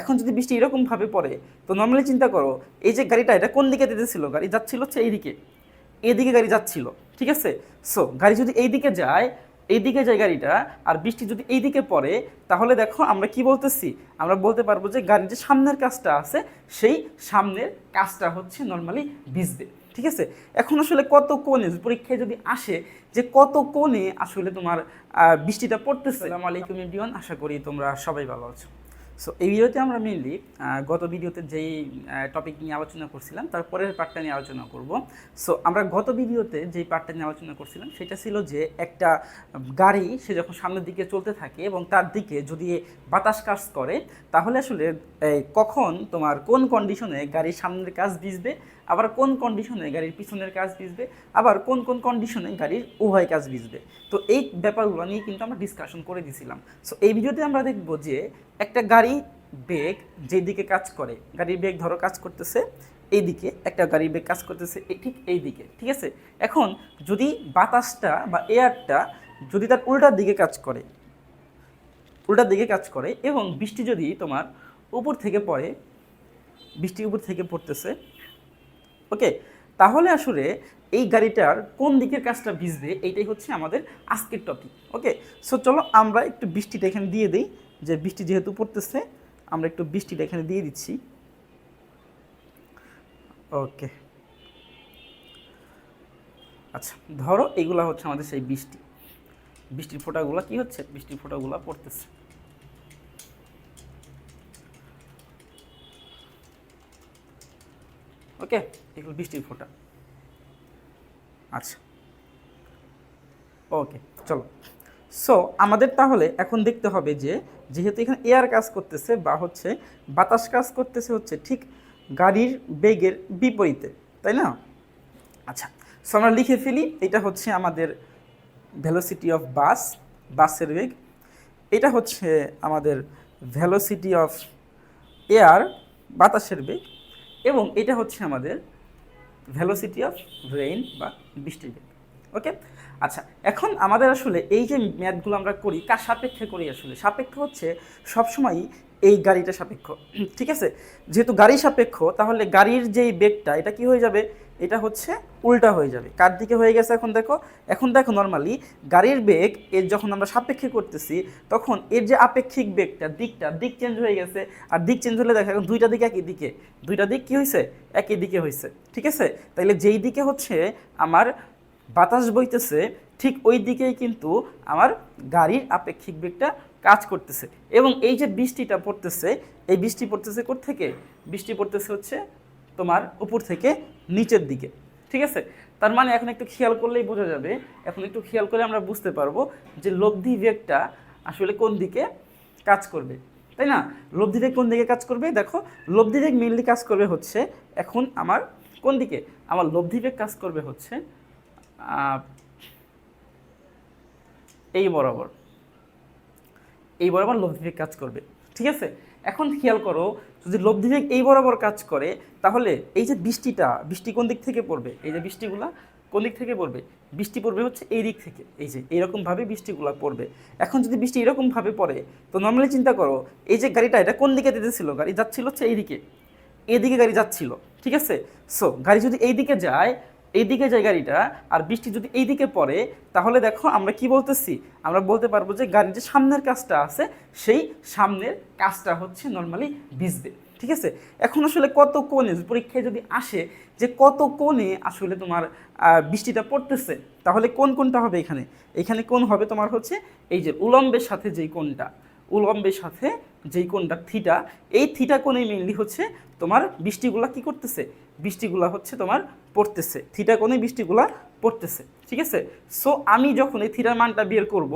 এখন যদি বৃষ্টি এরকমভাবে পড়ে, তো নর্মালি চিন্তা করো, এই যে গাড়িটা, এটা কোন দিকে যেতেছিল? গাড়ি যাচ্ছিল হচ্ছে এইদিকে। এদিকে গাড়ি যাচ্ছিল, ঠিক আছে? সো গাড়ি যদি এইদিকে যায় এইদিকে যায় গাড়িটা, আর বৃষ্টি যদি এইদিকে পড়ে, তাহলে দেখো আমরা কি বলতেছি? আমরা বলতে পারব যে গাড়ির যে সামনের কাজটা আছে, সেই সামনের কাজটা হচ্ছে নর্মালি ভিজবে, ঠিক আছে? এখন আসলে কত কোণে পরীক্ষায় যদি আসে যে কত কোণে আসলে তোমার বৃষ্টিটা পড়তেছে? আসসালামু আলাইকুম, এভরিওয়ান, আশা করি তোমরা সবাই ভালো আছো। সো এই ভিডিওতে আমরা মেনলি গত ভিডিওতে যেই টপিক নিয়ে আলোচনা করছিলাম তারপরের পার্টটা নিয়ে আলোচনা করব। সো আমরা গত ভিডিওতে যেই পার্টটা নিয়ে আলোচনা করছিলাম, সেটা ছিল যে একটা গাড়ি, সে যখন সামনের দিকে চলতে থাকে এবং তার দিকে যদি বাতাস কাজ করে, তাহলে আসলে কখন তোমার কোন কন্ডিশনে গাড়ির সামনের কাজ ভিজবে, আবার কোন কন্ডিশনে গাড়ির পিছনের কাজ ভিজবে, আবার কোন কোন কন্ডিশনে গাড়ির উভয় কাজ ভিজবে। তো এই ব্যাপারগুলো নিয়ে কিন্তু আমরা ডিসকাশন করে দিয়েছিলাম সো এই ভিডিওতে আমরা দেখব যে একটা গাড়ি বেগ যেদিকে কাজ করে গাড়ির বেগ ধরো কাজ করতেছে এই দিকে একটা গাড়ির বেগ কাজ করতেছে ঠিক এই দিকে ঠিক আছে? এখন যদি বাতাসটা বা এয়ারটা যদি তার উল্টার দিকে কাজ করে উল্টার দিকে কাজ করে এবং বৃষ্টি যদি তোমার উপর থেকে পড়ে, বৃষ্টি উপর থেকে পড়তেছে ওকে তাহলে আসলে এই গাড়িটার কোন দিকের কাজটা ভিজবে, এইটাই হচ্ছে আমাদের আজকের টপিক ওকে সো চলো আমরা একটু বৃষ্টিটা এখানে দিয়ে দিই। যে বৃষ্টি যেহেতু পড়তেছে, আমরা একটু বৃষ্টিটা এখানে দিয়ে দিচ্ছি। ওকে। আচ্ছা ধরো এইগুলা হচ্ছে আমাদের সেই বৃষ্টি। বৃষ্টির ফোঁটাগুলো কি হচ্ছে? বৃষ্টির ফোঁটাগুলো পড়তেছে। ওকে, এগুলো বৃষ্টির ফোঁটা। আচ্ছা। ওকে, চলো। সো আমাদের তাহলে এখন দেখতে হবে যে, যেহেতু এখানে এয়ার কাজ করতেছে বা হচ্ছে বাতাস কাজ করতেছে হচ্ছে ঠিক গাড়ির বেগের বিপরীতে, তাই না? আচ্ছা সো আমরা লিখে ফেলি, এটা হচ্ছে আমাদের ভেলোসিটি অফ বাস বাসের বেগ। এটা হচ্ছে আমাদের ভেলোসিটি অফ এয়ার বাতাসের বেগ। এবং এটা হচ্ছে আমাদের ভেলোসিটি অফ রেইন বা বৃষ্টির বেগ। ওকে আচ্ছা এখন আমাদের আসলে এই যে ম্যাথগুলো আমরা করি, কার সাপেক্ষে করি আসলে? সাপেক্ষ হচ্ছে সবসময়ই এই গাড়িটা সাপেক্ষ, ঠিক আছে? যেহেতু গাড়ি সাপেক্ষ, তাহলে গাড়ির যেই বেগটা, এটা কি হয়ে যাবে? এটা হচ্ছে উল্টা হয়ে যাবে। কার দিকে হয়ে গেছে এখন দেখো? এখন দেখো নর্মালি গাড়ির বেগ, এর যখন আমরা সাপেক্ষে করতেছি, তখন এর যে আপেক্ষিক বেগটা, দিকটা, দিক চেঞ্জ হয়ে গেছে। আর দিক চেঞ্জ হলে দেখো, এখন দুইটা দিক একই দিকে। দুইটা দিক কি হয়েছে একই দিকে হয়েছে ঠিক আছে? তাইলে যেই দিকে হচ্ছে আমার বাতাস বইতেছে, ঠিক ওই দিকেই কিন্তু আমার গাড়ির আপেক্ষিক বেগটা কাজ করতেছে। এবং এই যে বৃষ্টিটা পড়তেছে, এই বৃষ্টি পড়তেছে থেকে বৃষ্টি পড়তেছে হচ্ছে তোমার উপর থেকে নিচের দিকে, ঠিক আছে? তার মানে এখন একটু খেয়াল করলেই বোঝা যাবে, এখন একটু খেয়াল করে আমরা বুঝতে পারব যে লব্ধি বেগটা আসলে কোন দিকে কাজ করবে, তাই না? লব্ধি বেগ কোন দিকে কাজ করবে? দেখো, লব্ধি বেগ মেনলি কাজ করবে হচ্ছে এখন আমার কোন দিকে? আমার লব্ধি বেগ কাজ করবে হচ্ছে এই বরাবর। এই বরাবর লব্ধিবেগ কাজ করবে, ঠিক আছে? এখন খেয়াল করো, যদি লব্ধিবেগ এই বরাবর কাজ করে, তাহলে এই যে বৃষ্টিটা, বৃষ্টি কোন দিক থেকে পড়বে? এই যে বৃষ্টিগুলা কোন দিক থেকে পড়বে? বৃষ্টি পড়বে হচ্ছে এই দিক থেকে, এই যে এইরকমভাবে বৃষ্টিগুলো পড়বে। এখন যদি বৃষ্টি এরকমভাবে পড়ে, তো নর্মালি চিন্তা করো, এই যে গাড়িটা, এটা কোন দিকে যেতেছিল গাড়ি যাচ্ছিল হচ্ছে এইদিকে এদিকে গাড়ি যাচ্ছিল, ঠিক আছে? সো গাড়ি যদি এইদিকে যায় এইদিকে যায় গাড়িটা আর বৃষ্টি যদি এইদিকে পড়ে, তাহলে দেখো আমরা কি বলতেছি? আমরা বলতে পারব যে গাড়ির যে সামনের কাজটা আছে, সেই সামনের কাজটা হচ্ছে নর্মালি ভিজবে, ঠিক আছে? এখন আসলে কত কোণে, পরীক্ষায় যদি আসে যে কত কোণে আসলে তোমার বৃষ্টিটা পড়তেছে, তাহলে কোন কোনটা হবে এখানে? এখানে কোন হবে তোমার হচ্ছে এই যে উলম্বের সাথে যেই কোনটা উলম্বের সাথে যেই কোনটা থিটা, এই থিটা কোণে মেনলি হচ্ছে তোমার বৃষ্টিগুলা কি করতেছে? বৃষ্টিগুলা হচ্ছে তোমার পড়তেছে। থিটা কোণে বৃষ্টিগুলা পড়তেছে। ঠিক আছে? সো আমি যখন এই থিটার মানটা বের করব